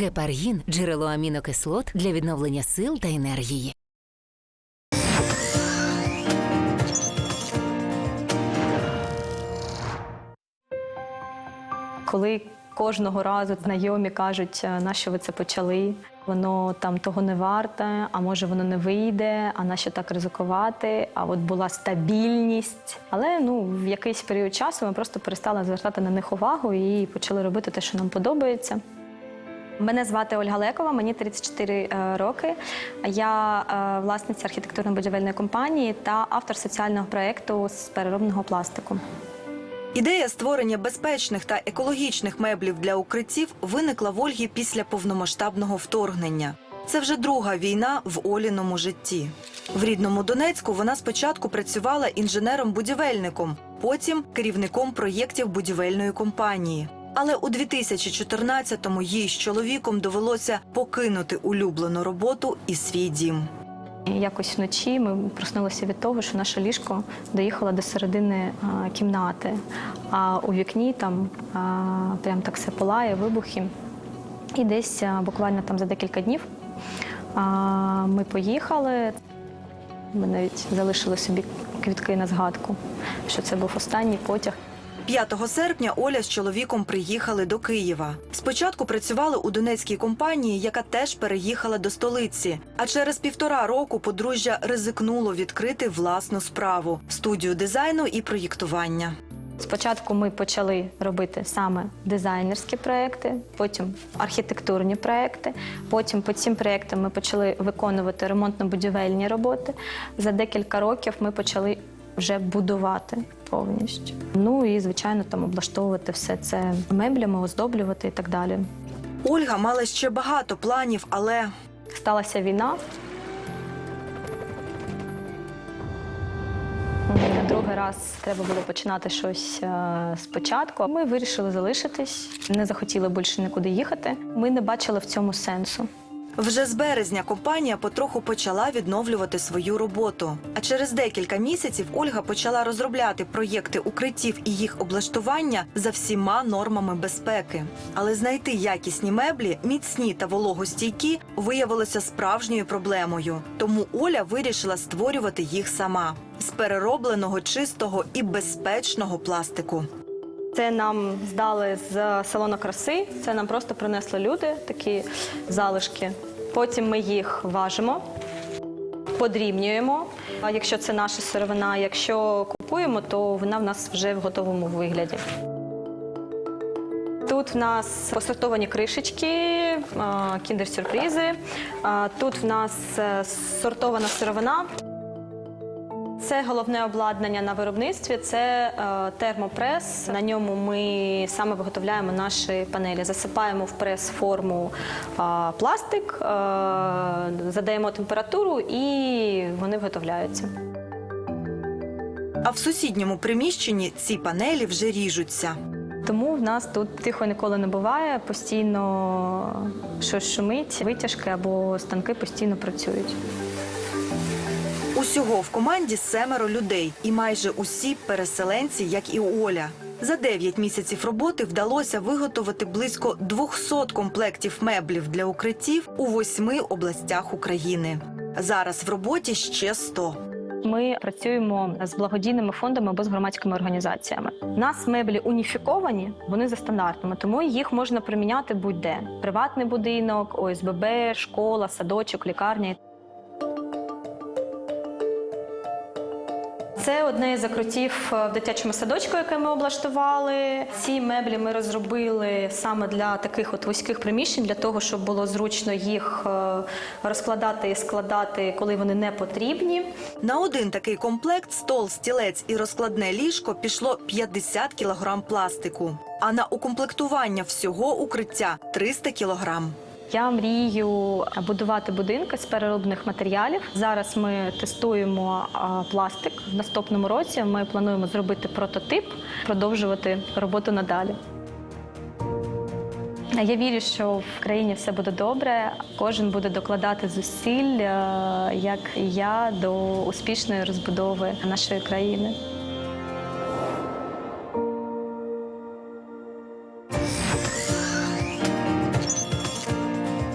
Гепаргін джерело амінокислот для відновлення сил та енергії. Коли кожного разу знайомі кажуть, «Е, на що ви це почали, воно там того не варте, а може воно не вийде, а на що так ризикувати? А от була стабільність. Але ну в якийсь період часу ми просто перестали звертати на них увагу і почали робити те, що нам подобається. Мене звати Ольга Лекова, мені 34 е, роки. Я е, власниця архітектурно-будівельної компанії та автор соціального проєкту з переробного пластику. Ідея створення безпечних та екологічних меблів для укриттів виникла в Ольгі після повномасштабного вторгнення. Це вже друга війна в Оліному житті. В рідному Донецьку вона спочатку працювала інженером-будівельником, потім керівником проєктів будівельної компанії. Але у 2014-му їй з чоловіком довелося покинути улюблену роботу і свій дім. Якось вночі ми проснулися від того, що наше ліжко доїхало до середини а, кімнати, а у вікні там а, прям так все палає, вибухи. І десь а, буквально там за декілька днів ми поїхали. Ми навіть залишили собі квітки на згадку, що це був останній потяг. 5 серпня Оля з чоловіком приїхали до Києва. Спочатку працювали у донецькій компанії, яка теж переїхала до столиці. А через півтора року подружжя ризикнуло відкрити власну справу студію дизайну і проєктування. Спочатку ми почали робити саме дизайнерські проекти, потім архітектурні проекти. Потім по цим проектам ми почали виконувати ремонтно-будівельні роботи. За декілька років ми почали вже будувати повністю. Ну і звичайно там облаштовувати все це меблями, оздоблювати і так далі. Ольга мала ще багато планів, але Сталася війна. На другий раз треба було починати щось е, спочатку. Ми вирішили залишитись, не захотіли більше нікуди їхати. Ми не бачили в цьому сенсу. Вже з березня компанія потроху почала відновлювати свою роботу. А через декілька місяців Ольга почала розробляти проєкти укриттів і їх облаштування за всіма нормами безпеки. Але знайти якісні меблі, міцні та вологостійкі, виявилося справжньою проблемою. Тому Оля вирішила створювати їх сама з переробленого, чистого і безпечного пластику. Це нам здали з салону краси. Це нам просто принесли люди, такі залишки. Потім ми їх важимо, подрібнюємо. А якщо це наша сировина, якщо купуємо, то вона в нас вже в готовому вигляді. Тут в нас посортовані кришечки, кіндер-сюрпризи. Тут в нас е, сортована сировина. Це головне обладнання на виробництві. Це е, термопрес. На ньому ми саме виготовляємо наші панелі. Засипаємо в прес форму е, пластик, е, задаємо температуру і вони виготовляються. А в сусідньому приміщенні ці панелі вже ріжуться. Тому в нас тут тихо ніколи не буває. Постійно щось шумить, витяжки або станки постійно працюють. Усього в команді семеро людей, і майже усі переселенці, як і Оля. За 9 місяців роботи вдалося виготовити близько 200 комплектів меблів для укриттів у восьми областях України. Зараз в роботі ще 100. Ми працюємо з благодійними фондами або з громадськими організаціями. У нас меблі уніфіковані, вони за стандартами, тому їх можна приміняти будь-де: приватний будинок, ОСББ, школа, садочок, лікарня. Це одне із закрутів е, в дитячому садочку, яке ми облаштували. Ці меблі ми розробили саме для таких от вузьких приміщень, для того, щоб було зручно їх е, розкладати і складати, коли вони не потрібні. На один такий комплект стол, стілець і розкладне ліжко пішло 50 кілограм пластику. А на укомплектування всього укриття 300 кілограм. Я мрію будувати будинки з переробних матеріалів. Зараз ми тестуємо пластик. В наступному році ми плануємо зробити прототип, продовжувати роботу надалі. Я вірю, що в країні все буде добре. Кожен буде докладати зусиль, е, як і я, до успішної розбудови нашої країни.